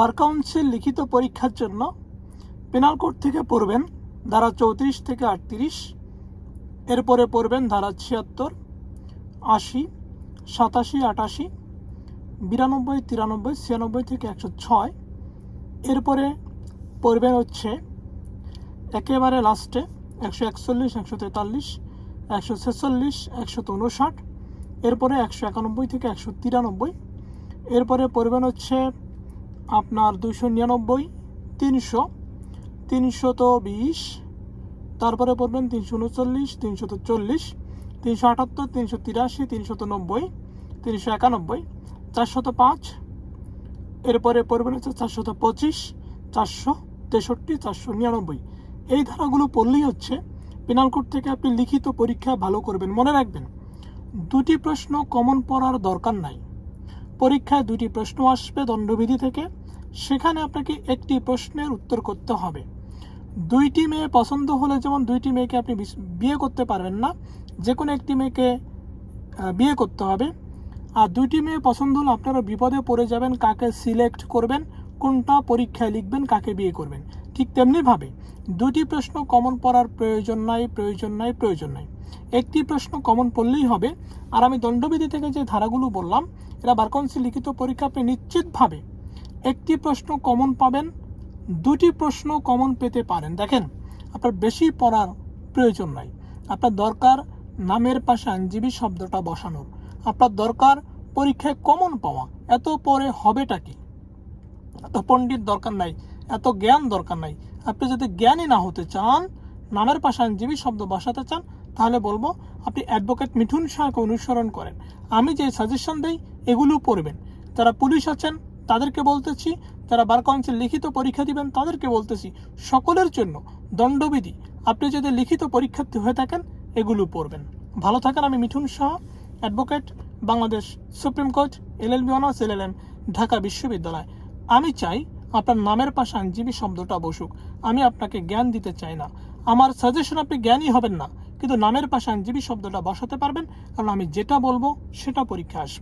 Bar council লিখিত পরীক্ষার জন্য পেনাল কোড থেকে পড়বেন, ধারা চৌত্রিশ থেকে আটত্রিশ, এরপরে পড়বেন ধারা ছিয়াত্তর, আশি, সাতাশি, আটাশি, বিরানব্বই, তিরানব্বই, ছিয়ানব্বই থেকে একশো ছয়, এরপরে পড়বেন হচ্ছে একেবারে লাস্টে একশো একচল্লিশ, একশো তেতাল্লিশ, একশো ছেচল্লিশ, একশো উনষাট, এরপরে একশো একানব্বই থেকে একশো তিরানব্বই, এরপরে পড়বেন হচ্ছে আপনার দুশো নিরানব্বই, তিনশো তিনশত বিশ, তারপরে পড়বেন তিনশো উনচল্লিশ তিনশত চল্লিশ, তিনশো আটাত্তর, তিনশো তিরাশি তিনশত নব্বই, তিনশো একানব্বই চারশত পাঁচ, এরপরে পড়বেন হচ্ছে চারশত পঁচিশ, চারশো তেষট্টি, চারশো নিরানব্বই। এই ধারাগুলো পড়লেই হচ্ছে পেনাল থেকে আপনি লিখিত পরীক্ষা ভালো করবেন, মনে রাখবেন। দুটি প্রশ্ন কমন পড়ার দরকার নাই। পরীক্ষায় দুটি প্রশ্ন আসবে দণ্ডবিধি থেকে। সেখানে আপনাকে একটি প্রশ্নের উত্তর করতে হবে। দুইটি মেয়ে পছন্দ হলে যেমন দুইটি মেয়েকে আপনি বিয়ে করতে পারবেন না যে কোনো একটি মেয়েকে বিয়ে করতে হবে। আর দুইটি মেয়ে পছন্দ হলে আপনারা বিপদে পড়ে যাবেন, কাকে সিলেক্ট করবেন, কোনটা পরীক্ষায় লিখবেন, কাকে বিয়ে করবেন। ঠিক তেমনিভাবে দুটি প্রশ্ন কমন পড়ার প্রয়োজন নাই প্রয়োজন নাই প্রয়োজন নাই। একটি প্রশ্ন কমন পড়লেই হবে। আর আমি দণ্ডবিধি থেকে যে ধারাগুলো বললাম, এরা বার কাউন্সিল লিখিত পরীক্ষা আপনি নিশ্চিতভাবে একটি প্রশ্ন কমন পাবেন, দুটি প্রশ্ন কমন পেতে পারেন। দেখেন, আপনার বেশি পড়ার প্রয়োজন নাই। আপনার দরকার নামের পাশে আইনজীবী শব্দটা বসানোর। আপনার দরকার পরীক্ষায় কমন পাওয়া। এত পরে হবেটা কি? এত পণ্ডিত দরকার নাই, এত জ্ঞান দরকার নাই। আপনি যদি জ্ঞানী না হতে চান, নামের পাশে আইনজীবী শব্দ বসাতে চান, তাহলে বলব আপনি অ্যাডভোকেট মিঠুন শাহকে অনুসরণ করেন। আমি যে সাজেশন দেই, এগুলো পড়বেন। যারা পুলিশ আছেন তাদেরকে বলতেছি, যারা বার কাউন্সিল লিখিত পরীক্ষা দিবেন, তাদেরকে বলতেছি, সকলের জন্য দণ্ডবিধি। আপনি যদি লিখিত পরীক্ষার্থী হয়ে থাকেন, এগুলো পড়বেন। ভালো থাকেন, আমি Mithun Shah advocate, Bangladesh supreme court LLB honours LLM Dhaka বিশ্ববিদ্যালয়। আমি চাই আপনার নামের পাশে আইনজীবী শব্দটা বসুক। আমি আপনাকে জ্ঞান দিতে চাই না। আমার সাজেশন আপনি জ্ঞানী হবেন না। কিন্তু নামের পাশে আইনজীবী শব্দটা বসাতে পারবেন। কারণ আমি যেটা বলব, সেটা পরীক্ষা আসবে।